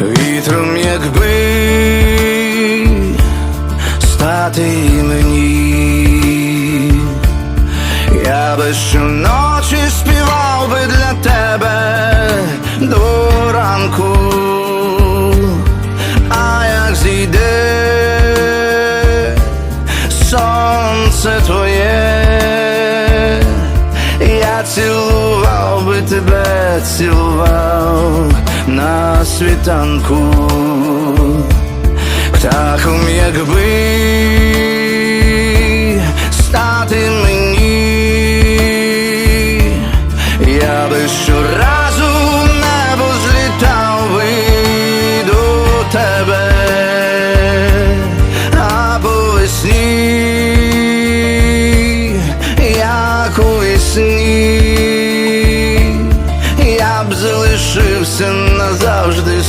вітром, якби стати мені, я би щоночі співав би для тебе до ранку, а як зійде сонце твоє, я цілував би тебе, цілував світанку, птахом якби стати мені, я би щоразу б залишився назавжди.